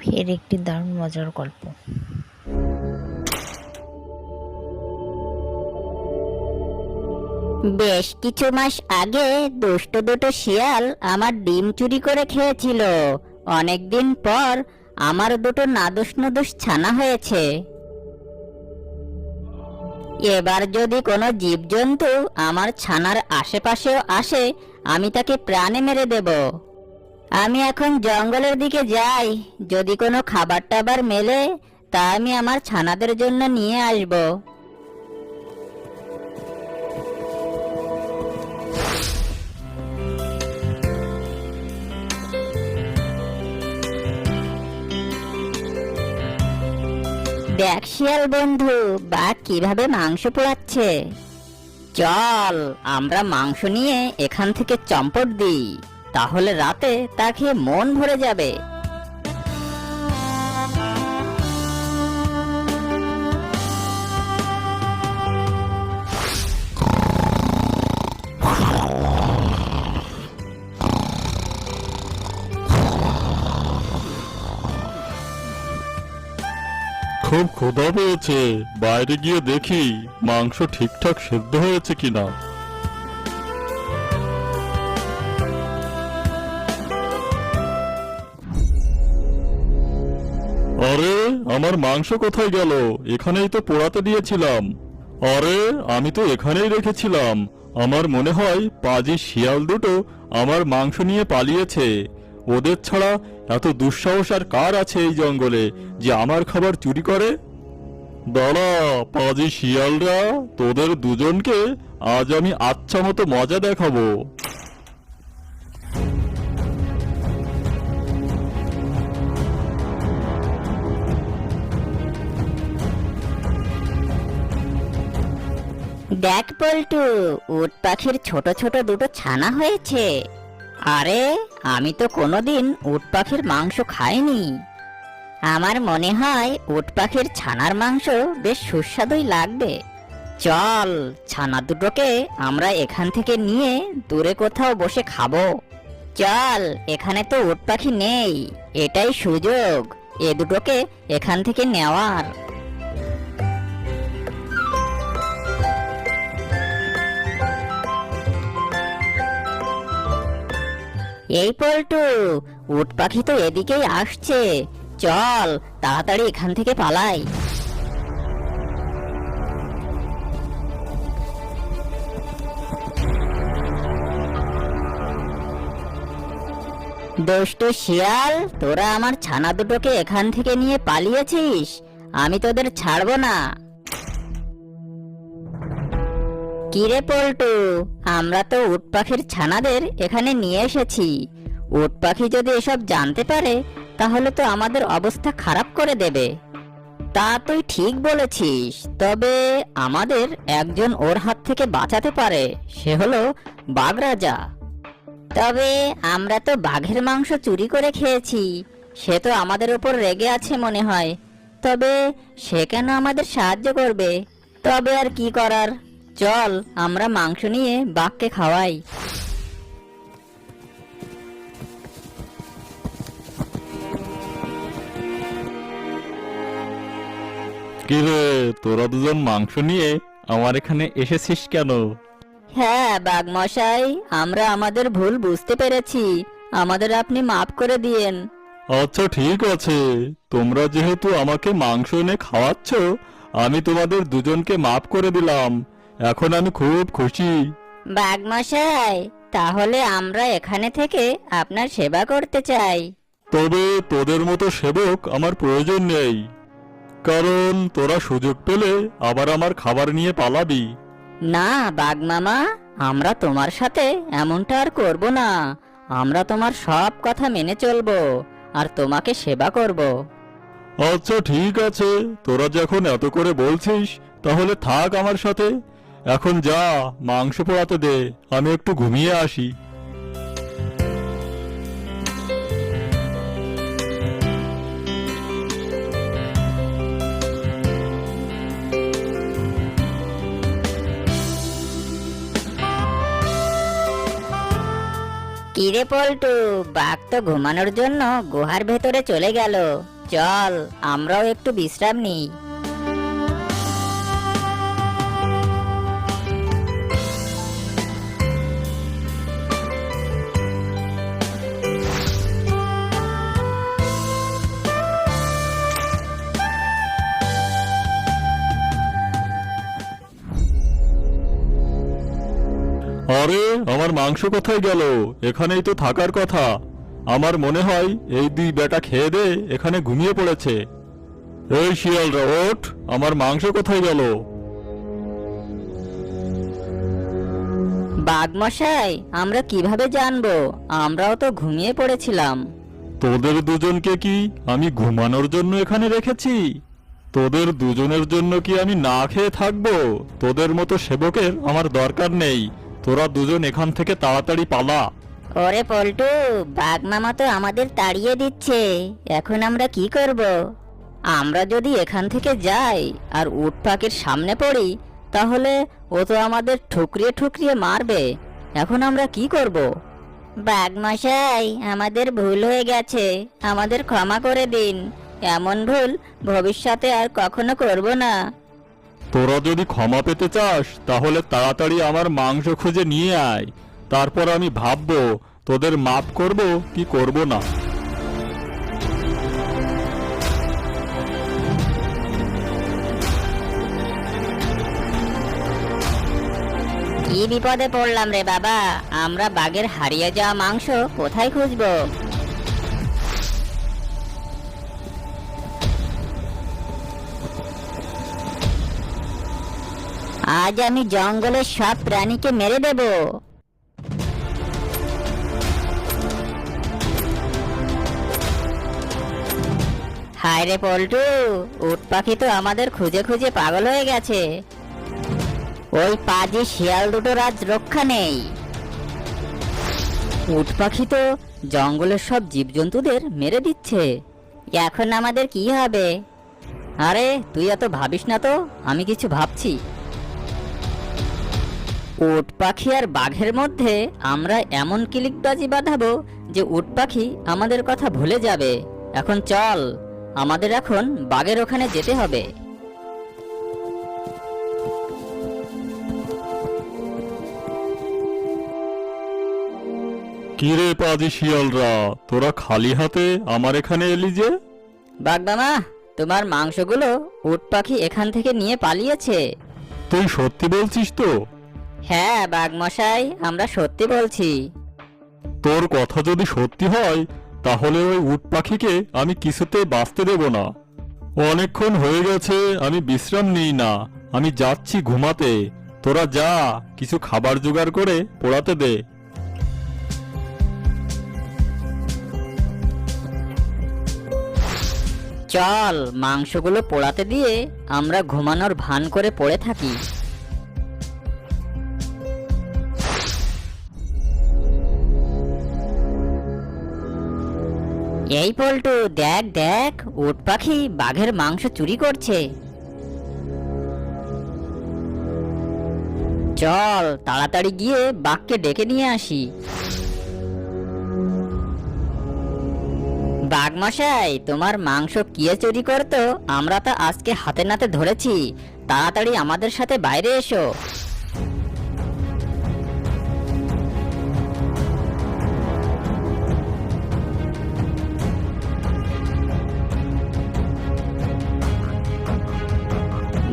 ফের একটি দারুণ মজার গল্প। বেশ কিছু মাস আগে দুষ্ট দুটো শিয়াল আমার ডিম চুরি করে খেয়েছিল। অনেকদিন পর আমার দুটো নাদুস নুদুস ছানা হয়েছে। এবার যদি কোনো জীবজন্তু আমার ছানার আশেপাশেও আসে, আমি তাকে প্রাণে মেরে দেব। আমি এখন জঙ্গলের দিকে যাই। যদি কোনো খাবার টাবার মেলে, তা আমি আমার ছানাদের জন্য নিয়ে আসব। দেখ শিয়াল বন্ধু, বা কীভাবে মাংস পোড়াচ্ছে? চল, আমরা মাংস নিয়ে এখান থেকে চম্পট দিই। তাহলে রাতে তা খেয়ে মন ভরে যাবে। খুব ক্ষুধা পেয়েছে। বাইরে গিয়ে দেখি মাংস ঠিকঠাক সেদ্ধ হয়েছে কিনা। আরে, আমার মাংস কোথায় গেল? এখানেই তো পোড়াতে দিয়েছিলাম। আরে, আমি তো এখানেই রেখেছিলাম। আমার মনে হয় পাজি শিয়াল দুটো আমার মাংস নিয়ে পালিয়েছে। ওদের ছাড়া এত দুঃসাহস আর কার আছে এই জঙ্গলে যে আমার খাবার চুরি করে? দাঁড়া, পাজি শিয়ালরা, তোদের দুজনকে আজ আমি আচ্ছা মতো মজা দেখাবো। দেখ পল্টু, উট পাখির ছোট ছোট দুটো ছানা হয়েছে। আরে, আমি তো কোনোদিন উট পাখির মাংস খাইনি। আমার মনে হয় উট পাখির ছানার মাংস বেশ সুস্বাদুই লাগবে। চল, ছানা দুটোকে আমরা এখান থেকে নিয়ে দূরে কোথাও বসে খাব। চল, এখানে তো উট পাখি নেই। এটাই সুযোগ, এ দুটোকে এখান থেকে নেওয়ার। এই পল্টু, উট পাখি তো এদিকেই আসছে। চল, তাড়াতাড়ি এখান থেকে পালাই। দুষ্ট শিয়াল, তোরা আমার ছানা দুটোকে এখান থেকে নিয়ে পালিয়েছিস? আমি তোদের ছাড়বো না। কিরে পল্টু? আমরা তো উট পাখির ছানাদের এখানে নিয়ে এসেছি। উট পাখি যদি এসব জানতে পারে, তাহলে তো আমাদের অবস্থা খারাপ করে দেবে। তা তুই ঠিক বলেছিস, তবে আমাদের একজন ওর হাত থেকে বাঁচাতে পারে, সে হলো বাঘ রাজা। তবে আমরা তো বাঘের মাংস চুরি করে খেয়েছি, সে তো আমাদের উপর রেগে আছে মনে হয়। তবে সে কেন আমাদের সাহায্য করবে? তবে আর কি করার? চল আমরা মাংস নিয়ে বাঘকে খাওয়াই। কিরে তোরা দুজন মাংস নিয়ে আমার এখানে এসেছিস কেন? হ্যাঁ বাঘ মশাই আমরা আমাদের ভুল বুঝতে পেরেছি। আমাদের আপনি মাফ করে দিয়েন। আচ্ছা ঠিক আছে। তোমরা যেহেতু আমাকে মাংস এনে খাওয়াচ্ছ আমি তোমাদের দুজনকে মাফ করে দিলাম। এখন আমি খুব খুশি। বাঘ মশাই তাহলে আমরা এখানে থেকে আপনার সেবা করতে চাই। তবে তোদের মতো সেবক আমার প্রয়োজন নেই। কারণ তোরা সুযোগ পেলে আবার আমার খাবার নিয়ে পালাবি। না বাঘ মামা আমরা তোমার সাথে এমনটা আর করব না। আমরা তোমার সব কথা মেনে চলবো আর তোমাকে সেবা করব। আচ্ছা ঠিক আছে। তোরা যখন এত করে বলছিস তাহলে থাক আমার সাথে। এখন যা, মাংস পোড়াতে দে, আমি একটু ঘুমিয়ে আসি। কিরে পল্টু, বাঘ তো ঘুমানোর জন্য গুহার ভেতরে চলে গেল। চল, আমরাও একটু বিশ্রাম নিই। আমার মাংস কোথায় গেল? এখানেই তো থাকার কথা। আমার মনে হয় এই দুই বেটা খেয়ে দে এখানে ঘুমিয়ে পড়েছে। এই শিয়ালরা ওঠ আমার মাংস কোথায় গেল? বাঘ মশাই আমরা কীভাবে জানব? আমরাও তো ঘুমিয়ে পড়েছিলাম। তোদের দুজনকে কি আমি ঘুমানোর জন্য এখানে রেখেছি? তোদের দুজনের জন্য কি আমি না খেয়ে থাকব? তোদের মতো সেবকের আমার দরকার নেই। তোরা দুজন এখান থেকে তাড়াতাড়ি পালা। ওরে পল্টু বাঘ মামা তো আমাদের তাড়িয়ে দিচ্ছে। এখন আমরা কি করব? আমরা যদি এখান থেকে যাই আর উট পাখির সামনে পড়ি, তাহলে ও তো আমাদের ঠুকরিয়ে ঠুকরিয়ে মারবে। এখন আমরা কি করব? বাঘ মশাই আমাদের ভুল হয়ে গেছে। আমাদের ক্ষমা করে দিন। এমন ভুল ভবিষ্যতে আর কখনো করব না। তোরা যদি ক্ষমা পেতে চাস, তাহলে তাড়াতাড়ি আমার মাংস খুঁজে নিয়ে আয়। তারপর আমি ভাববো, তোদের মাপ করব কি করব না। কি বিপদে পড়লাম রে বাবা? আমরা বাঘের হারিয়ে যাওয়া মাংস কোথায় খুঁজবো? আজ আমি জঙ্গলের সব প্রাণীকে মেরে দেব। হায় রে পল্টু, উট পাখি তো আমাদের খুঁজে খুঁজে পাগল হয়ে গেছে। ওই পাজি শিয়াল দুটো রাজ রক্ষা নেই। উট পাখি তো জঙ্গলের সব জীবজন্তুদের মেরে দিচ্ছে। এখন আমাদের কি হবে? আরে, তুই এত ভাবিস না তো? আমি কিছু ভাবছি। উট পাখি আর বাঘের মধ্যে আমরা এমন কিলিকবাজি বাঁধাবো যে উট পাখি আমাদের কথা ভুলে যাবে। এখন চল আমাদের এখন বাঘের ওখানে যেতে হবে। কিরে পাজি শিয়ালরা তোরা খালি হাতে আমার এখানে এলি যে? বাগদামা তোমার মাংসগুলো উট পাখি এখান থেকে নিয়ে পালিয়েছে। তুই সত্যি বলছিস তো? হ্যাঁ বাঘ মশাই আমরা সত্যি বলছি। তোর কথা যদি সত্যি হয় তাহলে ওই উট পাখিকে আমি কিছুতেই বাঁচতে দেব না। অনেকক্ষণ হয়ে গেছে আমি বিশ্রাম নিই না। আমি যাচ্ছি ঘুমাতে। তোরা যা কিছু খাবার জোগাড় করে পোড়াতে দে। চল মাংসগুলো পোড়াতে দিয়ে আমরা ঘুমানোর ভান করে পড়ে থাকি। এই পল্টু, দেখ দেখ, উট পাখি বাঘের মাংস চুরি করছে। চল, তাড়াতাড়ি গিয়ে বাঘকে ডেকে নিয়ে আসি। বাঘমশাই, তোমার মাংস কিয়ে চুরি করতো? আমরা তো আজকে হাতে নাতে ধরেছি। তাড়াতাড়ি আমাদের সাথে বাইরে এসো।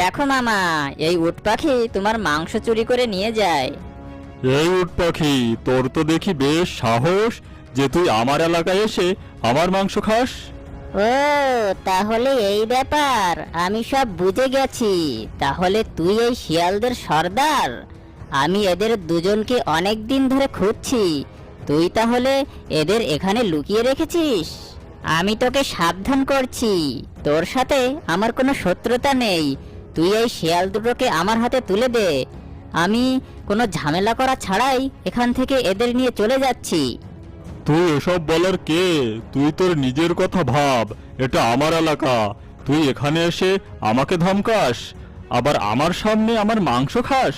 দেখো মামা এই উট পাখি তোমার মাংস চুরি করে নিয়ে যায়। এই উট পাখি তোর তো দেখি বেশ সাহস যে তুই আমার এলাকায় এসে আমার মাংস খাস। ও তাহলে এই ব্যাপার আমি সব বুঝে গেছি। তাহলে তুই এই শিয়ালদের সর্দার? আমি এদের দুজনকে অনেক দিন ধরে খুঁজছি। তুই তাহলে এদের এখানে লুকিয়ে রেখেছিস? আমি তোকে সাবধান করছি। তোর সাথে আমার কোনো শত্রুতা নেই। তুই এই শেয়াল দুটোকে আমার হাতে তুলে দে। আমি কোনো ঝামেলা করা ছাড়াই এখান থেকে এদের নিয়ে চলে যাচ্ছি। তুই এসব বলার কে? তুই তোর নিজের কথা ভাব। এটা আমার এলাকা। তুই এখানে এসে আমাকে ধমকাস। আবার আমার সামনে আমার মাংস খাস।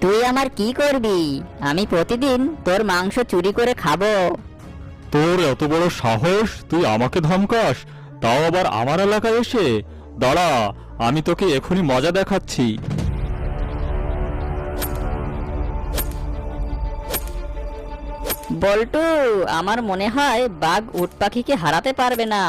তুই আমার কি করবি? আমি প্রতিদিন তোর মাংস চুরি করে খাব। তোর এত বড় সাহস তুই আমাকে ধমকাস? তাও আবার আমার এলাকায় এসে? দাঁড়া, আমি তোকে এখনই মজা দেখাচ্ছি। বল্টু, আমার মনে হয় বাঘ উট পাখিকে হারাতে পারবে না।